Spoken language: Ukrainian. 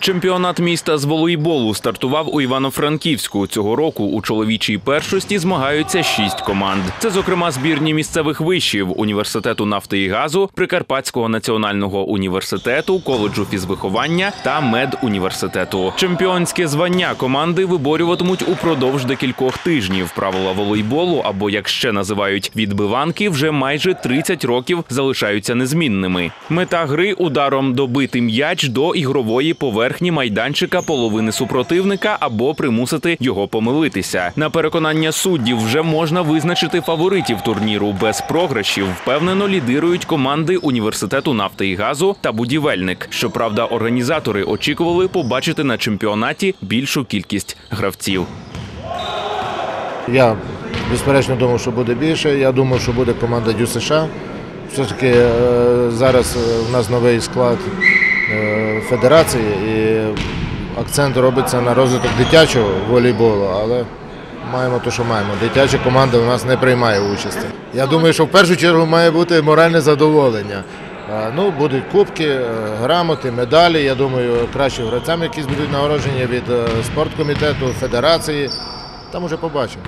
Чемпіонат міста з волейболу стартував у Івано-Франківську. Цього року у чоловічій першості змагаються шість команд. Це, зокрема, збірні місцевих вишів університету нафти і газу, Прикарпатського національного університету, коледжу фізвиховання та медуніверситету. Чемпіонське звання команди виборюватимуть упродовж декількох тижнів. Правила волейболу, або як ще називають відбиванки, вже майже 30 років залишаються незмінними. Мета гри ударом добити м'яч до ігрової поверхні майданчика половини супротивника або примусити його помилитися. На переконання суддів вже можна визначити фаворитів турніру без програшів. Впевнено лідирують команди університету нафти і газу та будівельник. Щоправда, організатори очікували побачити на чемпіонаті більшу кількість гравців. Я безперечно думав, що буде більше. Я думав, що буде команда Дю США. Все ж таки е, зараз е, в нас новий склад е, федерації і акцент робиться на розвиток дитячого волейболу, але маємо те, що маємо. Дитяча команда у нас не приймає участі. Я думаю, що в першу чергу має бути моральне задоволення. Е, Ну, будуть кубки, е, грамоти, медалі. Я думаю, кращим гравцям, якісь будуть нагороджені від е, спорткомітету, федерації. Там уже побачимо.